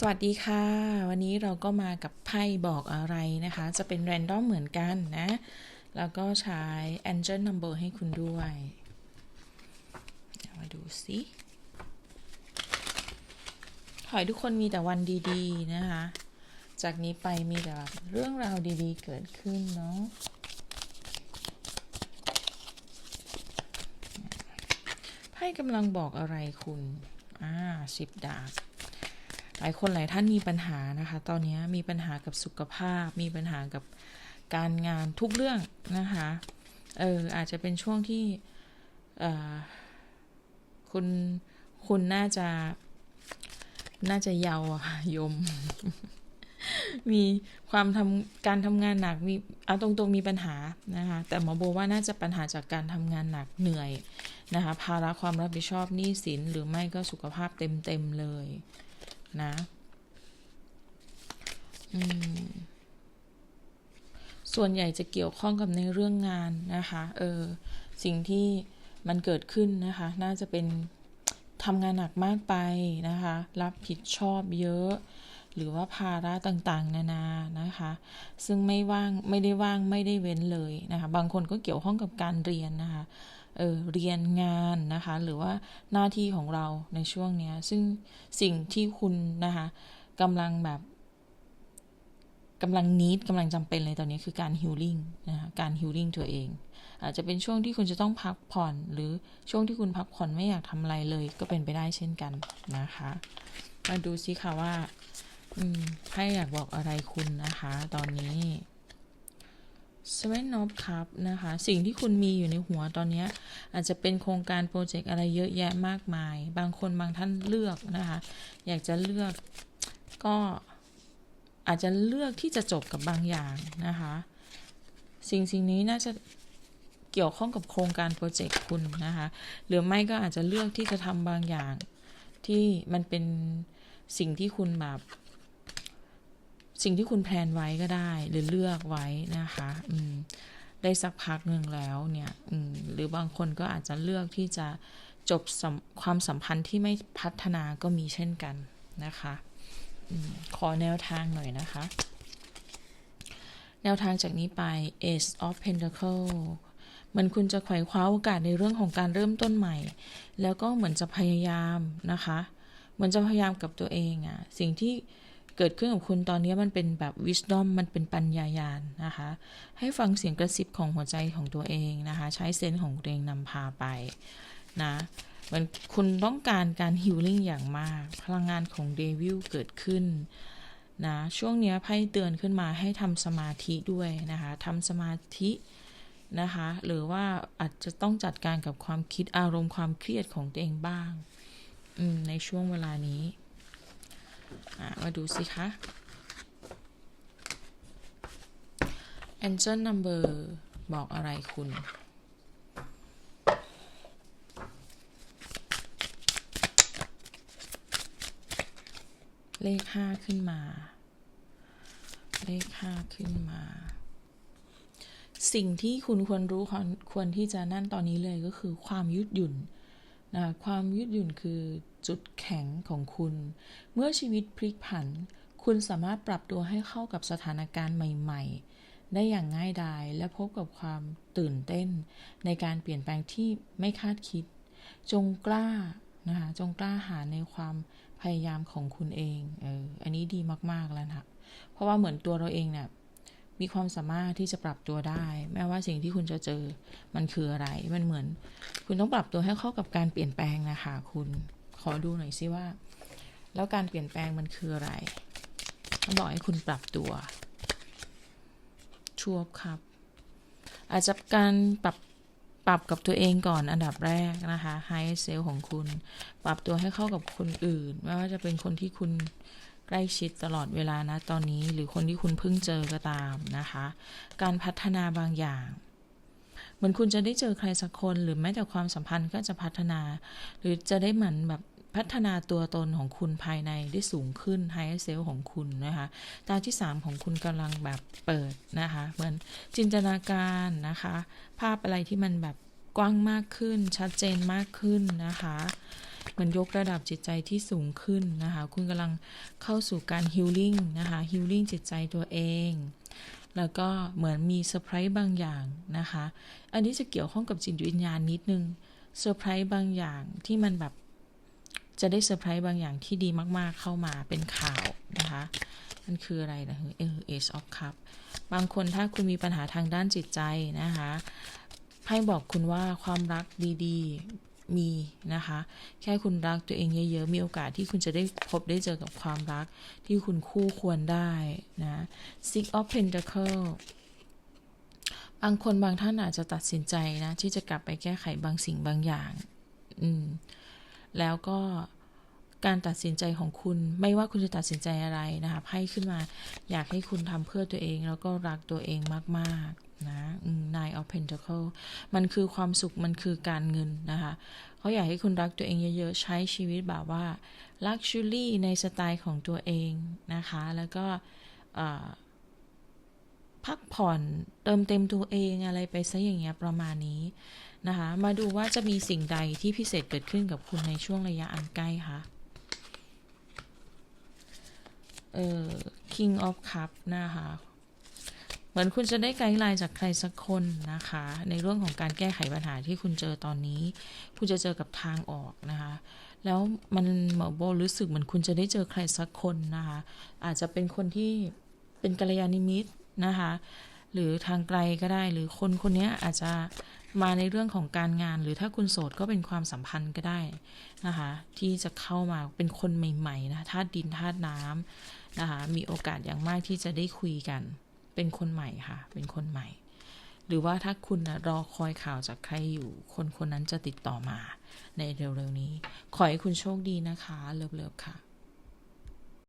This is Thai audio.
สวัสดีค่ะ วันนี้เราก็มากับไพ่บอกอะไรนะคะ จะเป็นแรนดอมเหมือนกันนะ แล้วก็ใช้ Angel Number ให้คุณด้วยเดี๋ยวมาดูสิขอให้ทุกคนมีแต่วันดีๆนะคะ จากนี้ไปมีแต่แบบเรื่องราวดีๆเกิดขึ้นเนาะไพ่กำลังบอกอะไรคุณ อ่าสิบดาบ หลายคนหลายท่านมีปัญหานะคะ ตอนนี้มีปัญหากับสุขภาพ มีปัญหากับการงานทุกเรื่องนะคะ เอออาจจะเป็นช่วงที่คุณคุณน่าจะน่าจะเยาว์อะค่ะยม มีความทำการทำงานหนักมีเอาตรงๆมีปัญหานะคะ แต่หมอโบว่าน่าจะปัญหาจากการทำงานหนักเหนื่อยนะคะภาระความรับผิดชอบหนี้สินหรือไม่ก็สุขภาพเต็มๆเลย นะส่วนใหญ่จะเกี่ยวข้องกับในเรื่องงานนะคะ เออ สิ่งที่มันเกิดขึ้นนะคะ น่าจะเป็นทำงานหนักมากไปนะคะ รับผิดชอบเยอะ หรือว่าภาระต่างๆ นานานะคะ ซึ่งไม่ว่างไม่ได้ว่างไม่ได้เว้นเลยนะคะ บางคนก็เกี่ยวข้องกับการเรียนนะคะ เออเรียนงานนะคะ หรือว่าหน้าที่ของเราในช่วงเนี้ยซึ่งสิ่งที่คุณนะคะกำลังแบบกำลังนิดกำลังจำเป็นเลยตอนนี้คือการฮิลลิ่งนะคะการฮิลลิ่งตัวเอง อาจจะเป็นช่วงที่คุณจะต้องพักผ่อน หรือช่วงที่คุณพักผ่อนไม่อยากทำอะไรเลย ก็เป็นไปได้เช่นกันนะคะ มาดูซิค่ะว่าอืมไพ่อยากบอกอะไรคุณนะคะ ตอนนี้ Seven of Cup นะคะ สิ่งที่คุณมีอยู่ในหัวตอนนี้ อาจจะเป็นโครงการโปรเจกต์อะไรเยอะแยะมากมาย บางคนบางท่านเลือกนะคะ อยากจะเลือกก็อาจจะเลือกที่จะจบกับบางอย่างนะคะ สิ่งสิ่งนี้น่าจะเกี่ยวข้องกับโครงการโปรเจกต์คุณนะคะ หรือไม่ก็อาจจะเลือกที่จะทำบางอย่างที่มันเป็นสิ่งที่คุณแบบ สิ่งที่คุณแพลนไว้ก็ได้ หรือเลือกไว้นะคะอืมได้สักพักหนึ่งแล้วเนี่ยอืมหรือบางคนก็อาจจะเลือกที่จะจบความสัมพันธ์ที่ไม่พัฒนาก็มีเช่นกันนะคะอขอแนวทางหน่อยนะคะ แนวทางจากนี้ไป Ace of Pentacle เหมือนคุณจะไขว่คว้าโอกาสในเรื่องของการเริ่มต้นใหม่ แล้วก็เหมือนจะพยายามนะคะ เหมือนจะพยายามกับตัวเองอะสิ่งที่ เกิดขึ้นกับคุณตอนนี้มันเป็นแบบ wisdom มันเป็นปัญญายาณนะคะ ให้ฟังเสียงกระซิบของหัวใจของตัวเองนะคะ ใช้เซนส์ของตัวเองนำพาไปนะเหมือนคุณต้องการการฮิลลิ่งอย่างมาก พลังงานของเดวิลเกิดขึ้นนะช่วงนี้ไพ่เตือนขึ้นมาให้ทำสมาธิด้วยนะคะทำสมาธินะคะ หรือว่าอาจจะต้องจัดการกับความคิดอารมณ์ความเครียดของตัวเองบ้างในช่วงเวลานี้ มาดูสิคะ Angel Number บอกอะไรคุณเลขห้าขึ้นมา เลขห้าขึ้นมา สิ่งที่คุณควรรู้ควรที่จะนั่นตอนนี้เลยก็คือความยืดหยุ่น นะความยืดหยุ่นคือจุดแข็งของคุณ เมื่อชีวิตพลิกผัน คุณสามารถปรับตัวให้เข้ากับสถานการณ์ใหม่ ๆ ได้อย่างง่ายดายและพบกับความตื่นเต้น ในการเปลี่ยนแปลงที่ไม่คาดคิด จงกล้านะคะจงกล้าหาในความพยายามของคุณเองเอออันนี้ดีมาก ๆ แล้วนะเพราะว่าเหมือนตัวเราเองเนี่ยมีความสามารถที่จะปรับตัวได้ แม้ว่าสิ่งที่คุณจะเจอมันคืออะไร มันเหมือน คุณต้องปรับตัวให้เข้ากับการเปลี่ยนแปลงนะคะ คุณขอดูหน่อยซิว่า แล้วการเปลี่ยนแปลงมันคืออะไรมันบอกให้คุณปรับตัวชัวครับ อาจจะการปรับปรับกับตัวเองก่อนอันดับแรกนะคะไฮเซลของคุณ ปรับตัวให้เข้ากับคนอื่น ไม่ว่าจะเป็นคนที่คุณใกล้ชิดตลอดเวลานะตอนนี้ หรือคนที่คุณเพิ่งเจอก็ตามนะคะ การพัฒนาบางอย่าง เหมือนคุณจะได้เจอใครสักคน หรือแม้แต่ความสัมพันธ์ก็จะพัฒนา หรือจะได้เหมือนแบบพัฒนาตัวตนของคุณภายในได้สูงขึ้นไฮเซลของคุณนะคะ ตาที่ 3 ของคุณกำลังแบบเปิดนะคะ เหมือนจินตนาการนะคะ ภาพอะไรที่มันแบบกว้างมากขึ้น ชัดเจนมากขึ้นนะคะมันยกระดับจิตใจที่สูงขึ้นนะคะ คุณกำลังเข้าสู่การฮิลลิ่งนะคะฮิลลิ่งจิตใจตัวเอง แล้วก็เหมือนมีเซอร์ไพรส์บางอย่างนะคะ อันนี้จะเกี่ยวข้องกับจิตวิญญาณนิดนึงเซอร์ไพรส์บางอย่างที่มันแบบจะได้เซอร์ไพรส์บางอย่างที่ดีมากๆเข้ามาเป็นข่าวนะคะมันคืออะไรนะเออ Ace of Cup บางคนถ้าคุณมีปัญหาทางด้านจิตใจนะคะให้บอกคุณว่าความรักดีๆ มีนะคะ แค่คุณรักตัวเองเยอะๆ มีโอกาสที่คุณจะได้พบได้เจอกับความรักที่คุณคู่ควรได้นะ Six of Pentacle บางคนบางท่านอาจจะตัดสินใจนะ ที่จะกลับไปแก้ไขบางสิ่งบางอย่าง อืม แล้วก็การตัดสินใจของคุณไม่ว่าคุณจะตัดสินใจอะไรนะคะไพ่ขึ้นมา อยากให้คุณทำเพื่อตัวเองแล้วก็รักตัวเองมาก ๆ นะ Nine of Pentacle มันคือความสุขมันคือการเงินนะคะเขาอยากให้คุณรักตัวเองเยอะๆ ใช้ชีวิตแบบว่า Luxury ในสไตล์ของตัวเองนะคะ แล้วก็พักผ่อนเติมเต็มตัวเองอะไรไปซะอย่างเงี้ยประมาณนี้นะคะ มาดูว่าจะมีสิ่งใดที่พิเศษเกิดขึ้นกับคุณในช่วงระยะอันใกล้คะเอ่อ King of Cup นะคะ มือนคุณจะได้ไกด์ไลน์จากใครสักคนนะคะ ในเรื่องของการแก้ไขปัญหาที่คุณเจอตอนนี้ คุณจะเจอกับทางออกนะคะ แล้วมันหมอโบรู้สึกเหมือนคุณจะได้เจอใครสักคนนะคะ อาจจะเป็นคนที่เป็นกัลยาณมิตรนะคะ หรือทางไกลก็ได้ หรือคนคนนี้อาจจะมาในเรื่องของการงาน หรือถ้าคุณโสดก็เป็นความสัมพันธ์ก็ได้นะคะ ที่จะเข้ามาเป็นคนใหม่ๆนะธาตุดินธาตุน้ำนะคะมีโอกาสอย่างมากที่จะได้คุยกัน เป็นคนใหม่ค่ะ เป็นคนใหม่ หรือว่าถ้าคุณนะรอคอยข่าวจากใครอยู่ คนคนนั้นจะติดต่อมา ในเร็วๆนี้ ขอให้คุณโชคดีนะคะ เลิฟๆค่ะ